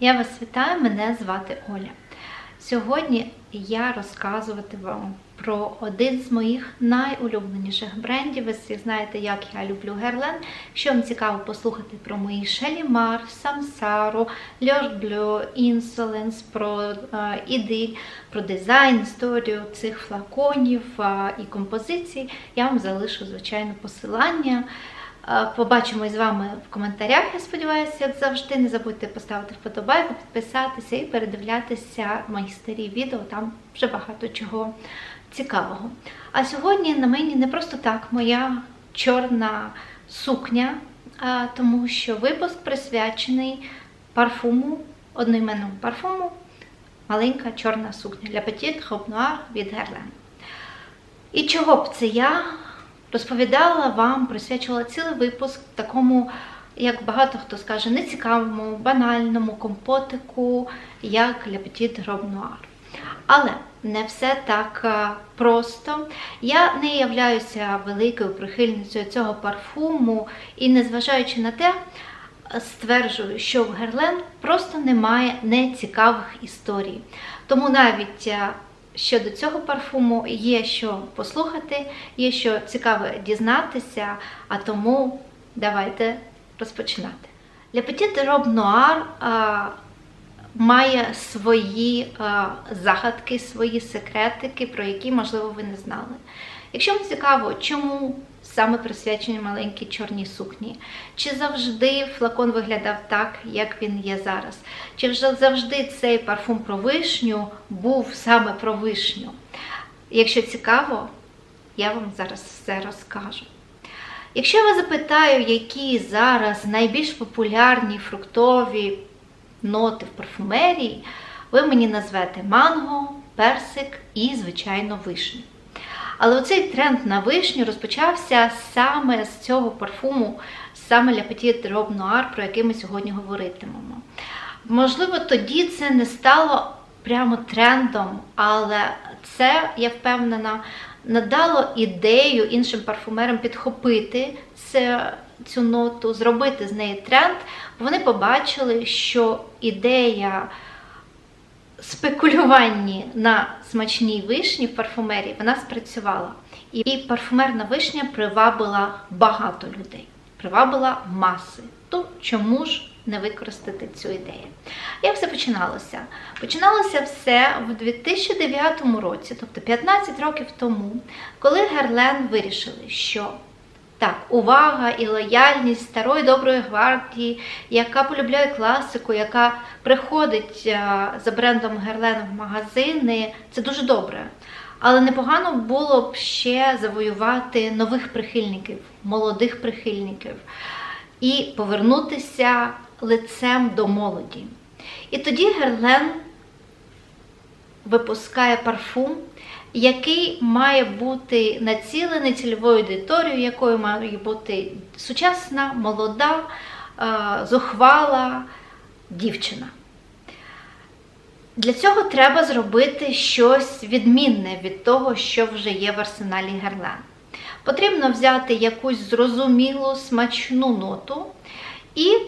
Я вас вітаю, мене звати Оля. Сьогодні я розказувати вам про один з моїх найулюбленіших брендів. Ви всі знаєте, як я люблю Герлен. Якщо вам цікаво послухати про мої Шалімар, Самсару, Блю, Інсоленс, про е, ідиль, про дизайн, історію цих флаконів е, і композицій, я вам залишу, звичайно, посилання. Е, Побачимо з вами в коментарях, я сподіваюся, як завжди. Не забудьте поставити вподобайку, підписатися і передивлятися мої старі відео. Там вже багато чого цікавого. А сьогодні на мені не просто так моя чорна сукня, тому що випуск присвячений парфуму, одноіменному парфуму, маленька чорна сукня для Petit Robe Noir від Guerlain. І чого б це я розповідала вам, присвячувала цілий випуск такому, як багато хто скаже, нецікавому, банальному компотику, як для Robe Noir. Але не все так е, просто. Я не являюся великою прихильницею цього парфуму і, незважаючи на те, стверджую, що в Герлен просто немає нецікавих історій. Тому навіть е, щодо цього парфуму є що послухати, є що цікаве дізнатися, а тому давайте розпочинати. Для Petit Robe Noir а, має свої а, загадки, свої секретики, про які, можливо, ви не знали. Якщо вам цікаво, чому саме присвячені маленькій чорній сукні, чи завжди флакон виглядав так, як він є зараз, чи вже завжди цей парфум про вишню був саме про вишню. Якщо цікаво, я вам зараз все розкажу. Якщо я вас запитаю, які зараз найбільш популярні фруктові ноти в парфумерії, ви мені назвете манго, персик і, звичайно, вишню. Але оцей тренд на вишню розпочався саме з цього парфуму, саме для Petit Robe Noir, про який ми сьогодні говоритимемо. Можливо, тоді це не стало прямо трендом, але це, я впевнена, надало ідею іншим парфумерам підхопити це, цю ноту, зробити з неї тренд, бо вони побачили, що ідея спекулюванні на смачній вишні в парфумерії вона спрацювала. І парфумерна вишня привабила багато людей, привабила маси. То чому ж не використати цю ідею? Як все починалося? Починалося все в 2009 році, тобто 15 років тому, коли Герлен вирішили, що так, увага і лояльність старої доброї гвардії, яка полюбляє класику, яка приходить а, за брендом Герлен в магазини, це дуже добре. Але непогано було б ще завоювати нових прихильників, молодих прихильників і повернутися лицем до молоді. І тоді Герлен випускає парфум, який має бути націлений цільовою аудиторією, якою має бути сучасна, молода, е, зухвала дівчина. Для цього треба зробити щось відмінне від того, що вже є в арсеналі Герлен. Потрібно взяти якусь зрозумілу смачну ноту і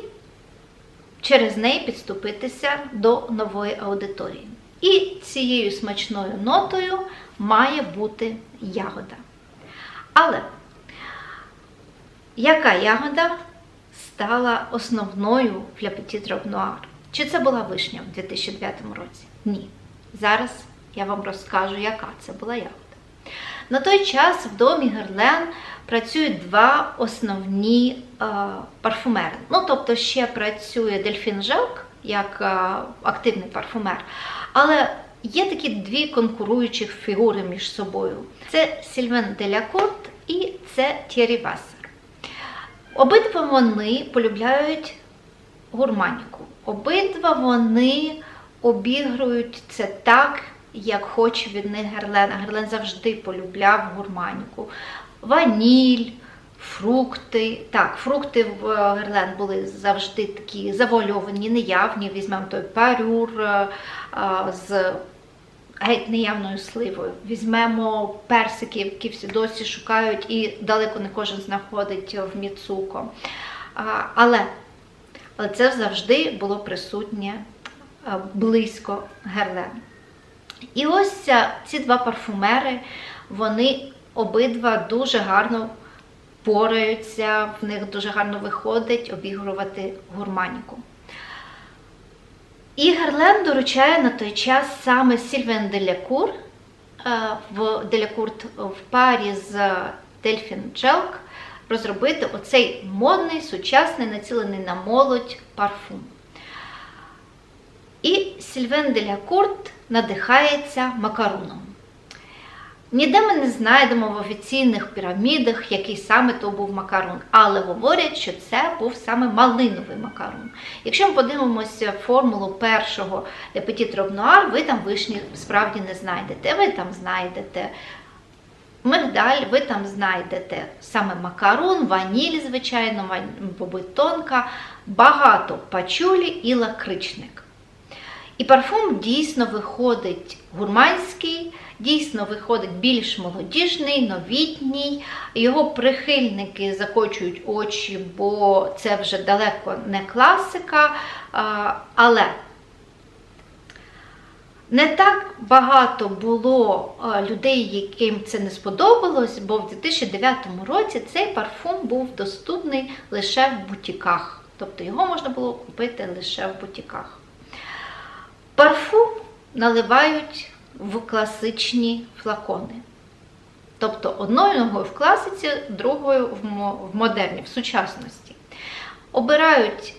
через неї підступитися до нової аудиторії. І цією смачною нотою має бути ягода. Але яка ягода стала основною Le Petit Noir? Чи це була вишня в 2009 році? Ні. Зараз я вам розкажу, яка це була ягода. На той час в домі Герлен працюють два основні е, парфумери. Ну, тобто, ще працює Дельфін Желк як е, активний парфумер. Але є такі дві конкуруючі фігури між собою: це Сільвен Делякорт і це Тєрі Вассер. Обидва вони полюбляють гурманіку. Обидва вони обігрують це так, як хоче від них Герлен. Герлен завжди полюбляв гурманіку. Ваніль, фрукти. Так, фрукти в Герлен були завжди такі завуальовані, неявні. Візьмемо той парюр е, е, з геть неявною сливою. Візьмемо персики, які всі досі шукають, і далеко не кожен знаходить в Міцуко. Але але це завжди було присутнє е, близько Герлен. І ось е, ці два парфумери, вони обидва дуже гарно пораються, в них дуже гарно виходить обігрувати гурманіку. І Герлен доручає на той час саме Сільвен Делякур в Делякурт в парі з Дельфін Джелк розробити оцей модний, сучасний, націлений на молодь парфум. І Сільвен Делякурт надихається макаруном. Ніде ми не знайдемо в офіційних пірамідах, який саме то був макарон, але говорять, що це був саме малиновий макарон. Якщо ми подивимося формулу першого Petit Noir, ви там вишні справді не знайдете. Ви там знайдете мигдаль, ви там знайдете саме макарон, ваніль, звичайно, побитонка, багато пачулі і лакричник. І парфум дійсно виходить гурманський, дійсно виходить більш молодіжний, новітній. Його прихильники закочують очі, бо це вже далеко не класика. Але не так багато було людей, яким це не сподобалось, бо в 2009 році цей парфум був доступний лише в бутіках. Тобто його можна було купити лише в бутіках. Парфум наливають в класичні флакони. Тобто одною ногою в класиці, другою в модерні, в сучасності. Обирають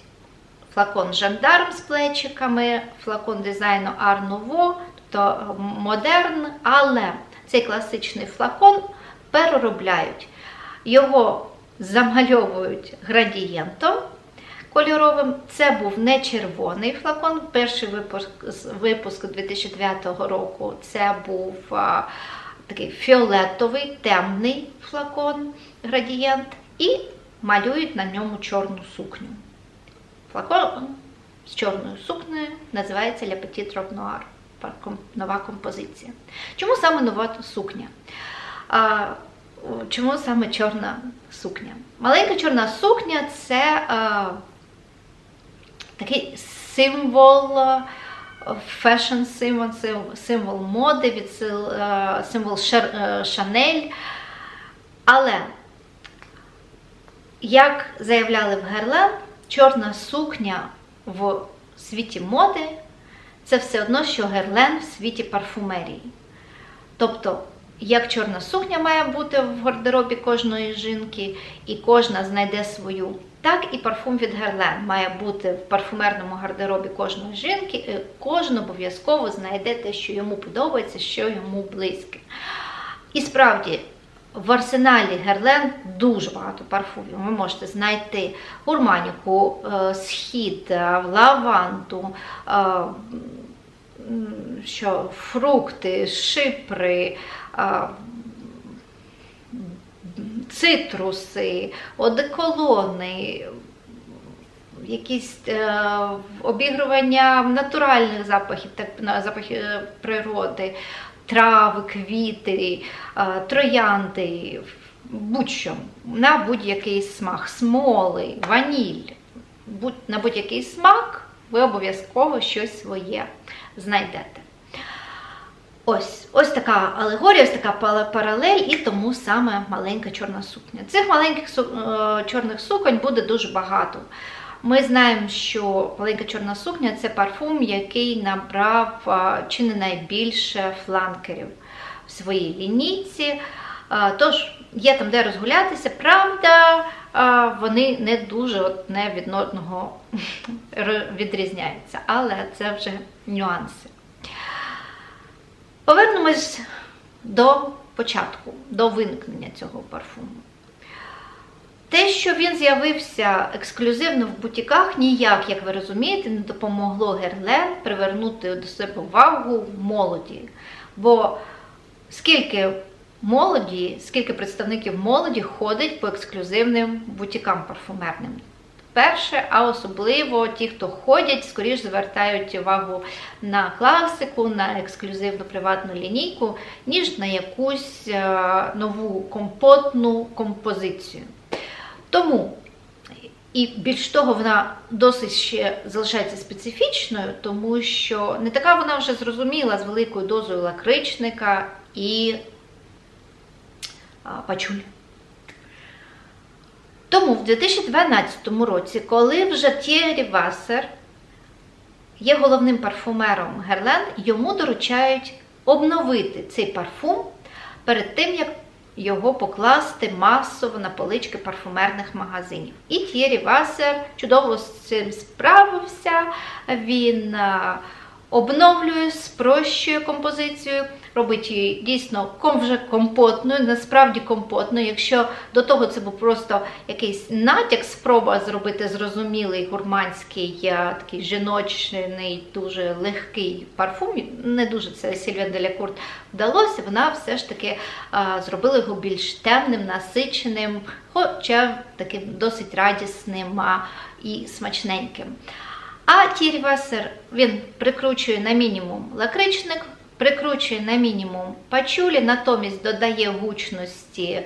флакон жандарм з плечиками, флакон дизайну Art Nouveau, тобто модерн, але цей класичний флакон переробляють. Його замальовують градієнтом кольоровим. Це був не червоний флакон. Перший випуск випуск 2009 року це був а, такий фіолетовий, темний флакон, градієнт, і малюють на ньому чорну сукню. Флакон з чорною сукнею називається Le Petit Robe Noir. Нова композиція. Чому саме нова сукня? А, Чому саме чорна сукня? Маленька чорна сукня це такий символ, фешн символ, символ моди, символ Шанель. Але, як заявляли в Герлен, чорна сукня в світі моди це все одно, що Герлен в світі парфумерії. Тобто, як чорна сукня має бути в гардеробі кожної жінки, і кожна знайде свою так і парфум від Герлен має бути в парфумерному гардеробі кожної жінки, і кожен обов'язково знайде те, що йому подобається, що йому близьке. І справді, в арсеналі Герлен дуже багато парфумів. Ви можете знайти гурманіку, е, схід, е, лаванду, е, що фрукти, шипри цитруси, одеколони, якісь е, обігрування натуральних запахів, запахів е, природи, трави, квіти, е, троянди, будь-що, на будь-який смак, смоли, ваніль. На будь-який смак ви обов'язково щось своє знайдете. Ось ось така алегорія, ось така паралель, і тому саме маленька чорна сукня. Цих маленьких су... Е, чорних суконь буде дуже багато. Ми знаємо, що маленька чорна сукня це парфум, який набрав е, чи не найбільше фланкерів в своїй лінійці. Е, тож, є там де розгулятися, правда, вони не дуже одне від одного відрізняються, але це вже нюанси. Повернемось до початку, до виникнення цього парфуму. Те, що він з'явився ексклюзивно в бутіках, ніяк, як ви розумієте, не допомогло Герлен привернути до себе увагу молоді. Бо скільки молоді, скільки представників молоді ходить по ексклюзивним бутікам парфумерним вперше, а особливо ті, хто ходять, скоріш звертають увагу на класику, на ексклюзивну приватну лінійку, ніж на якусь е, нову компотну композицію. Тому. І більш того, вона досить ще залишається специфічною, тому що не така вона вже зрозуміла з великою дозою лакричника і а, пачулі. Тому в 2012 році, коли вже Тєрі Вассер є головним парфумером Герлен, йому доручають обновити цей парфум перед тим, як його покласти масово на полички парфумерних магазинів. І Тєрі Вассер чудово з цим справився. Він обновлює, спрощує композицію, робить її дійсно вже компотною, насправді компотною. Якщо до того це був просто якийсь натяк, спроба зробити зрозумілий гурманський, такий жіночний, дуже легкий парфум. Не дуже це Сільвія Деля Курт вдалося. Вона все ж таки а, зробила його більш темним, насиченим, хоча таким досить радісним а, і смачненьким. А Тірі Вассер він прикручує на мінімум лакричник, прикручує на мінімум пачулі, натомість додає гучності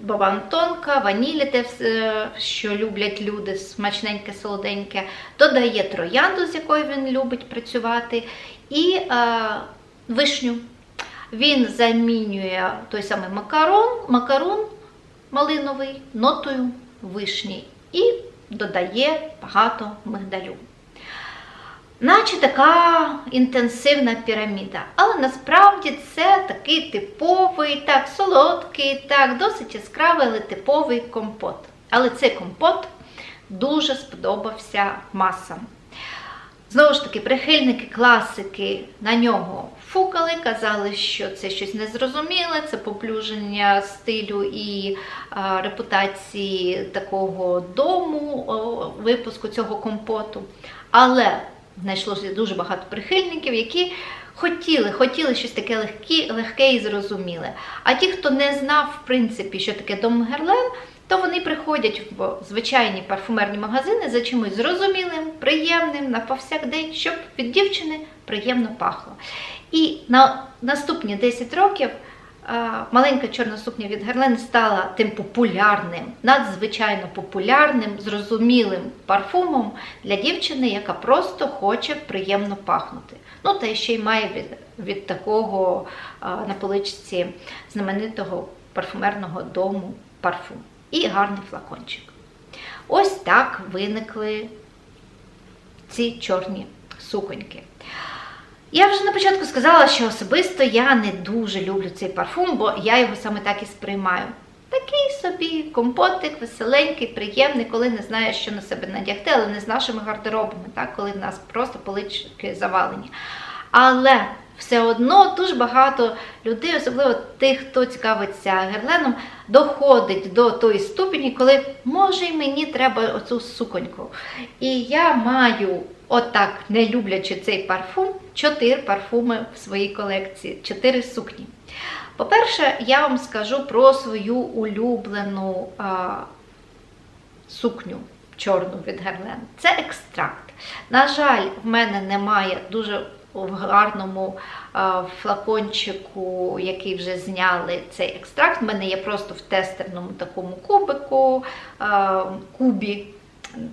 бабантонка, ванілі, те, що люблять люди, смачненьке, солоденьке, додає троянду, з якою він любить працювати, і вишню. Він замінює той самий макарон, макарон малиновий нотою вишні і додає багато мигдалю. Наче така інтенсивна піраміда. Але насправді це такий типовий, так, солодкий, так, досить яскравий, але типовий компот. Але цей компот дуже сподобався масам. Знову ж таки, прихильники класики на нього фукали, казали, що це щось незрозуміле, це поплюження стилю і а, репутації такого дому, о, випуску цього компоту. Але знайшлося дуже багато прихильників, які хотіли, хотіли щось таке легке, легке і зрозуміле. А ті, хто не знав, в принципі, що таке Дом Герлен, то вони приходять в звичайні парфумерні магазини за чимось зрозумілим, приємним на повсякдень, щоб від дівчини приємно пахло. І на наступні 10 років маленька чорна сукня від Герлен стала тим популярним, надзвичайно популярним, зрозумілим парфумом для дівчини, яка просто хоче приємно пахнути. Ну та ще й має від, від такого на поличці знаменитого парфумерного дому парфум. І гарний флакончик. Ось так виникли ці чорні суконьки. Я вже на початку сказала, що особисто я не дуже люблю цей парфум, бо я його саме так і сприймаю. Такий собі компотик, веселенький, приємний, коли не знаєш, що на себе надягти, але не з нашими гардеробами, так? коли в нас просто полички завалені. Але все одно дуже багато людей, особливо тих, хто цікавиться герленом, доходить до тої ступені, коли може й мені треба оцю суконьку. І я маю, отак, не люблячи цей парфум, чотири парфуми в своїй колекції, чотири сукні. По-перше, я вам скажу про свою улюблену а, сукню чорну від Герлен. Це екстракт. На жаль, в мене немає дуже в гарному а, флакончику, який вже зняли цей екстракт. У мене є просто в тестерному такому кубику, а, кубі.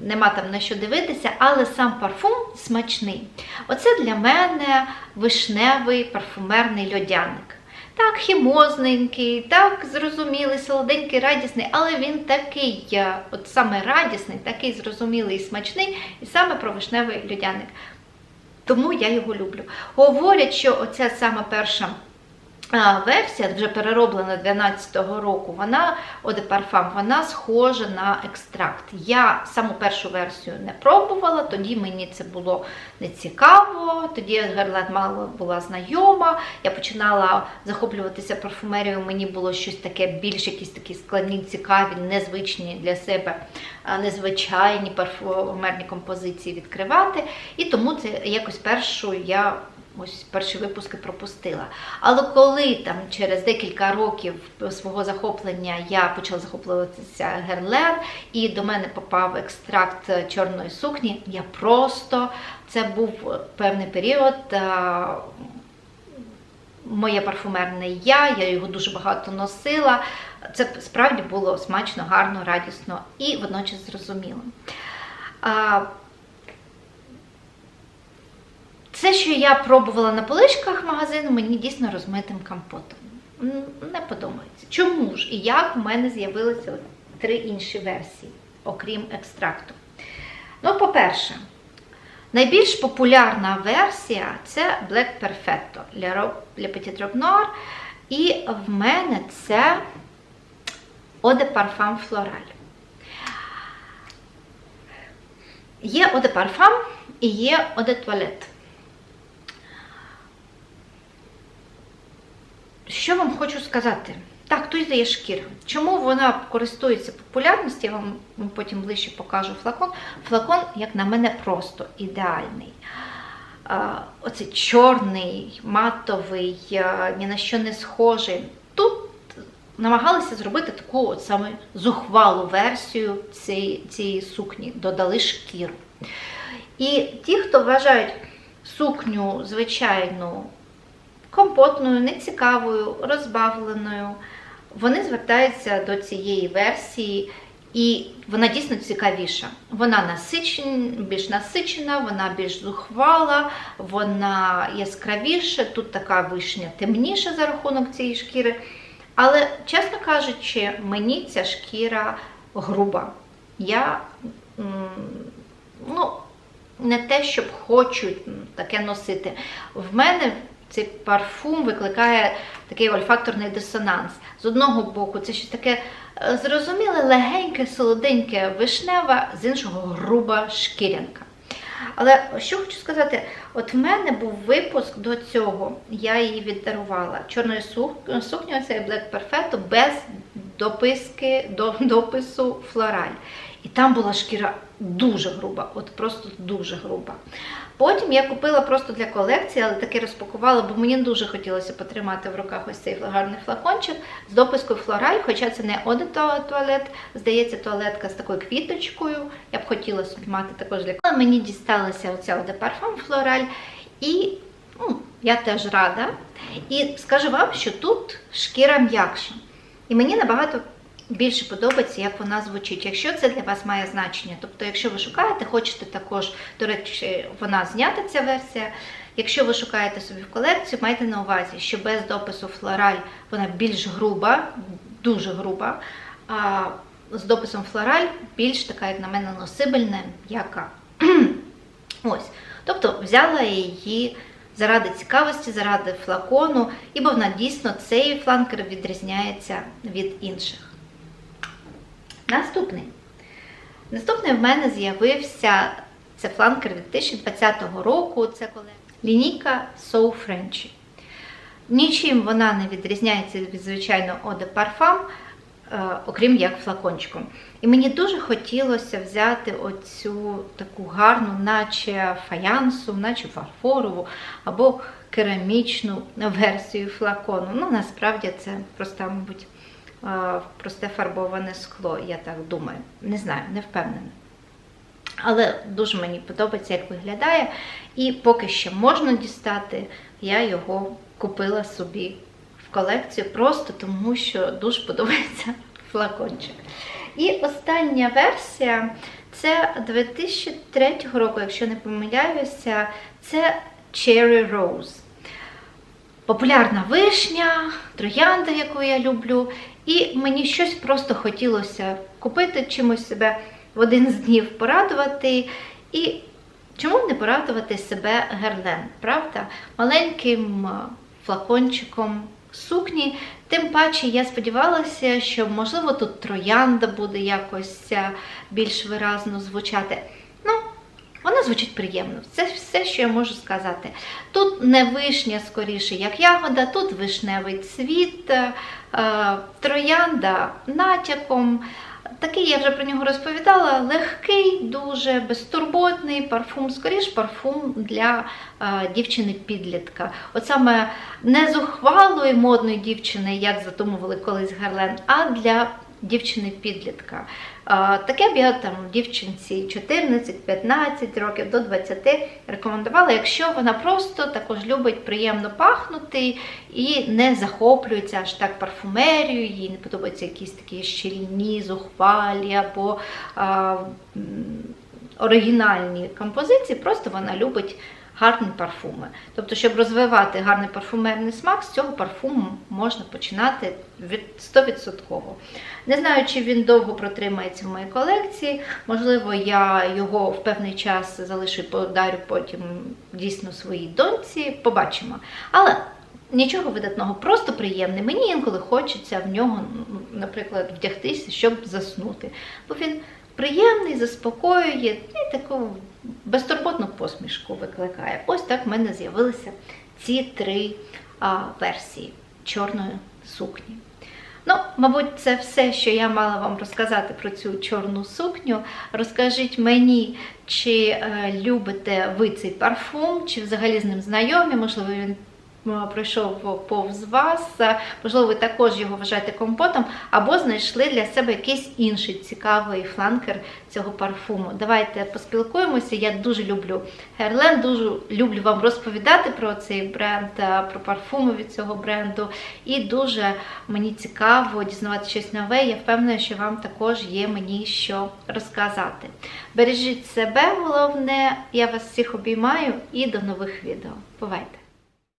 Нема там на що дивитися, але сам парфум смачний. Оце для мене вишневий парфумерний льодяник. Так, хімозненький, так зрозумілий, солоденький, радісний, але він такий, е, от саме радісний, такий зрозумілий і смачний, і саме про вишневий льодяник. Тому я його люблю. Говорять, що оця саме перша версія, вже перероблена 12-го року, вона Parfum, вона схожа на екстракт. Я саму першу версію не пробувала, тоді мені це було не цікаво, тоді Герлен мало була знайома. Я починала захоплюватися парфумерією, мені було щось таке більш якісь такі складні, цікаві, незвичні для себе, незвичайні парфумерні композиції відкривати. І тому це якось першу я ось перші випуски пропустила. Але коли там через декілька років свого захоплення я почала захоплюватися Герлен, і до мене попав екстракт чорної сукні, я просто це був певний період. Моє парфумерне я, я його дуже багато носила. Це справді було смачно, гарно, радісно і водночас зрозуміло. Це, що я пробувала на поличках магазину, мені дійсно розмитим компотом. Не подобається. Чому ж і як в мене з'явилися три інші версії, окрім екстракту? Ну, по-перше, найбільш популярна версія це Black Perfetto для Petit Robe Noir. І в мене це Eau de Parfum Floral. Є Eau de Parfum і є Eau de Toilette. Що вам хочу сказати? Так, тут є шкіра. Чому вона користується популярністю, я вам потім ближче покажу флакон. Флакон, як на мене, просто ідеальний. Оцей чорний, матовий, ні на що не схожий. Тут намагалися зробити таку от саме зухвалу версію цієї, цієї сукні, додали шкіру. І ті, хто вважають сукню звичайну компотною, нецікавою, розбавленою, вони звертаються до цієї версії, і вона дійсно цікавіша. Вона насичен, більш насичена, вона більш зухвала, вона яскравіша, тут така вишня темніша за рахунок цієї шкіри. Але, чесно кажучи, мені ця шкіра груба. Я ну, не те, щоб хочу таке носити. В мене цей парфум викликає такий ольфакторний дисонанс. З одного боку, це щось таке е, зрозуміле, легеньке, солоденьке, вишневе, з іншого груба шкірянка. Але що хочу сказати, от в мене був випуск до цього, я її віддарувала чорною сук- сукнею, це Black Perfetto, без дописки, до, допису флораль. І там була шкіра дуже груба, от просто дуже груба. Потім я купила просто для колекції, але таки розпакувала, бо мені дуже хотілося потримати в руках ось цей гарний флакончик з допискою флораль, хоча це не оде туалет, здається, туалетка з такою квіточкою. Я б хотіла собі мати також для Але мені дісталася оця парфум флораль, і ну, я теж рада. І скажу вам, що тут шкіра м'якша. І мені набагато більше подобається, як вона звучить, якщо це для вас має значення. Тобто, якщо ви шукаєте, хочете також, до речі, вона знята ця версія. Якщо ви шукаєте собі в колекцію, майте на увазі, що без допису флораль вона більш груба, дуже груба. А з дописом флораль більш така, як на мене, носибельна, м'яка. Ось. Тобто взяла її заради цікавості, заради флакону, і бо вона дійсно цей фланкер відрізняється від інших. Наступний. Наступний в мене з'явився це фланкер від 2020 року. Це коли лінійка So Frenchy. Нічим вона не відрізняється від звичайного Eau de Parfum, е, окрім як флакончиком. І мені дуже хотілося взяти оцю таку гарну, наче фаянсу, наче фарфорову або керамічну версію флакону. Ну, насправді це просто, мабуть, просте фарбоване скло, я так думаю. Не знаю, не впевнена. Але дуже мені подобається, як виглядає. І поки що можна дістати, я його купила собі в колекцію, просто тому що дуже подобається флакончик. І остання версія це 2003 року, якщо не помиляюся, це Cherry Rose. Популярна вишня, троянда, яку я люблю. І мені щось просто хотілося купити чимось себе в один з днів порадувати. І чому не порадувати себе герлен, правда? Маленьким флакончиком сукні. Тим паче я сподівалася, що можливо тут троянда буде якось більш виразно звучати. Ну, вона звучить приємно. Це все, що я можу сказати. Тут не вишня, скоріше, як ягода, тут вишневий цвіт, е, троянда натяком. Такий я вже про нього розповідала. Легкий, дуже безтурботний парфум, скоріш парфум для е, дівчини-підлітка. От саме не зухвалої модної дівчини, як затумували колись Герлен, а для дівчини-підлітка. Таке б я там дівчинці 14-15 років до 20 рекомендувала, якщо вона просто також любить приємно пахнути і не захоплюється аж так парфумерією, їй не подобаються якісь такі щільні, зухвалі або оригінальні композиції, просто вона любить гарні парфуми. Тобто, щоб розвивати гарний парфумерний смак, з цього парфуму можна починати від 100%. Не знаю, чи він довго протримається в моїй колекції. Можливо, я його в певний час залишу і подарю потім дійсно своїй доньці. Побачимо. Але нічого видатного, просто приємний. Мені інколи хочеться в нього, наприклад, вдягтися, щоб заснути. Бо він приємний, заспокоює і таку безтурботну посмішку викликає. Ось так в мене з'явилися ці три а, версії чорної сукні. Ну, мабуть, це все, що я мала вам розказати про цю чорну сукню. Розкажіть мені, чи е, любите ви цей парфум, чи взагалі з ним знайомі, можливо, він пройшов повз вас, е, можливо, ви також його вважаєте компотом, або знайшли для себе якийсь інший цікавий фланкер цього парфуму. Давайте поспілкуємося. Я дуже люблю Герлен, дуже люблю вам розповідати про цей бренд, е, про парфуми від цього бренду. І дуже мені цікаво дізнавати щось нове. Я впевнена, що вам також є мені що розказати. Бережіть себе, головне, я вас всіх обіймаю і до нових відео. Бувайте!